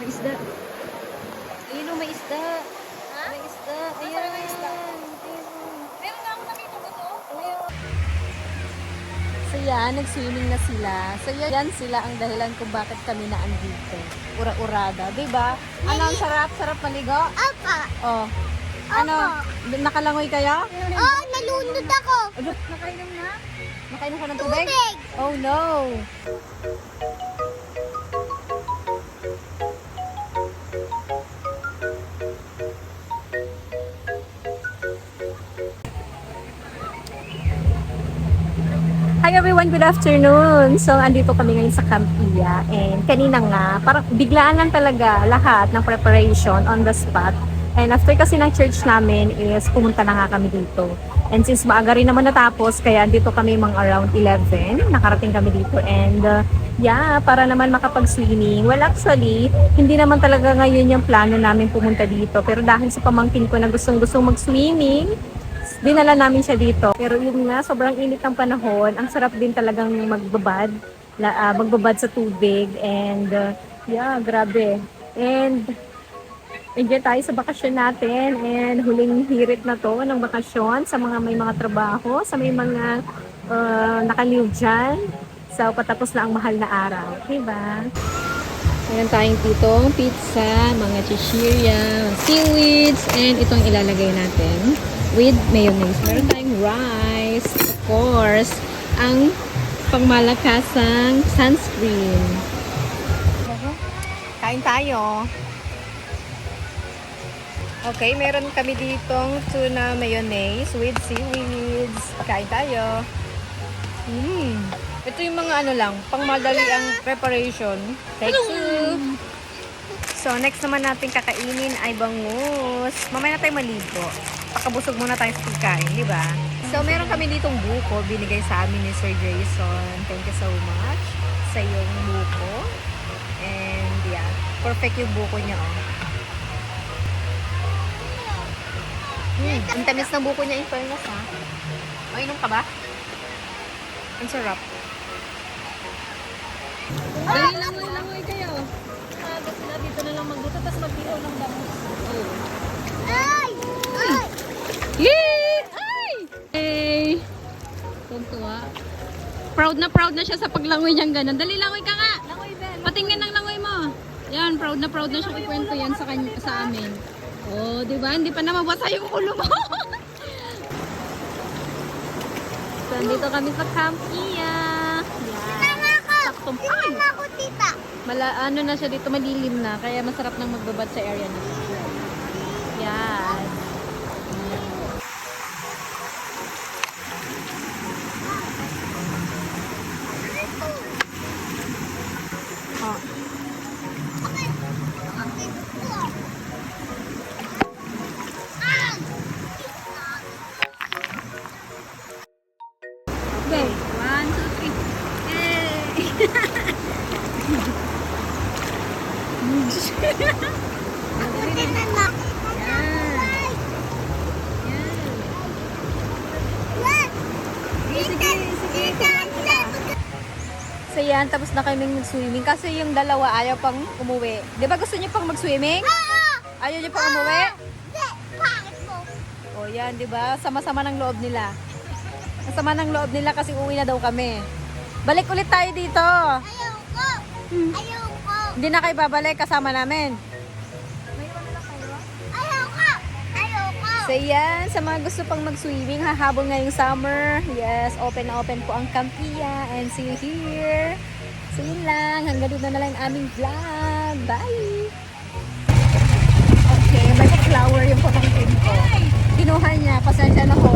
May isda. Ayun o, may isda. Ha? May isda. Ano Ayan. may isda? Ayun. Meron ako nakita ko to. So yan, nag-swimming na sila. So yan, yan sila ang dahilan kung bakit kami naandito. Ura-urada, di ba? Ano ang sarap? Sarap maligo? Apa. Oh. Ano? Nakalangoy kayo? Oh, nalunod ako. Ano? Nakainom na? Nakainom ka ng tubig? Tubig. Oh no! Hi everyone, good afternoon. So, andito kami ngayon sa Camp Iya. And kanina nga, parang biglaan lang talaga lahat ng preparation on the spot. And after kasi ng church namin is pumunta na nga kami dito. And since maaga rin naman natapos, kaya dito kami mga around 11, nakarating kami dito. And uh, yeah, para naman makapag-swimming. Well, actually, hindi naman talaga ngayon yung plano namin pumunta dito. Pero dahil sa pamangkin ko na gustong-gustong mag-swimming, dinala namin siya dito. Pero yun nga, sobrang init ng panahon. Ang sarap din talagang magbabad, la, ah, magbabad sa tubig. And uh, yeah, grabe. And enjoy tayo sa bakasyon natin. And huling hirit na to ng bakasyon sa mga may mga trabaho, sa may mga uh, nakaliw dyan. So, patapos na ang mahal na araw. Diba? Meron tayong ditong pizza, mga chichirya, seaweeds, and itong ilalagay natin with mayonnaise. Meron tayong rice, of course, ang pangmalakasang sunscreen. Kain tayo. Okay, meron kami ditong tuna mayonnaise with seaweeds. Kain tayo. Mm. Ito yung mga ano lang, pangmadali ang preparation. Thank you. So, next naman natin kakainin ay bangus. Mamaya na tayo maligo. Pakabusog muna tayo sa pagkain, di ba? So, meron kami ditong buko. Binigay sa amin ni Sir Jason. Thank you so much sa iyong buko. And yeah, perfect yung buko niya. Oh. Hmm, ang tamis ng buko niya in fairness ha. Mainom ka ba? Ang sarap. Dali langoy-langoy kayo. Agad sila dito na lang magluto, tapos magpiro ng. Oh. Ay! Ay! Yay! Ay! Hey! Tuntua. Proud na proud na siya sa paglangoy niyang ganun. Dali, langoy ka nga! Langoy, Ben. Patingin ng langoy mo. Yan, proud na proud na siya ikwento yan sa, kanya, sa amin. Oh, di ba? Hindi pa na mabasa yung ulo mo. so, dito kami sa Camp Iya. Saktong ay! Mala, ano na siya dito, madilim na. Kaya masarap nang magbabad sa area na. So yan, tapos na kaming mag-swimming kasi yung dalawa ayaw pang umuwi. Di ba gusto niyo pang mag-swimming? Ayaw niyo pang umuwi? O yan, di ba? Sama-sama ng loob nila. Sama ng loob nila kasi uwi na daw kami. Balik ulit tayo dito. Ayoko! Ayoko! Hindi na kayo babalik kasama namin. Ayoko! Ayoko! So yan, sa mga gusto pang mag-swimming, hahabol ngayong summer. Yes, open na open po ang Campia. And see you here. So yun lang, hanggang doon na lang ang aming vlog. Bye! Okay, may flower yung pamangkin ko. Kinuha niya, pasensya na ko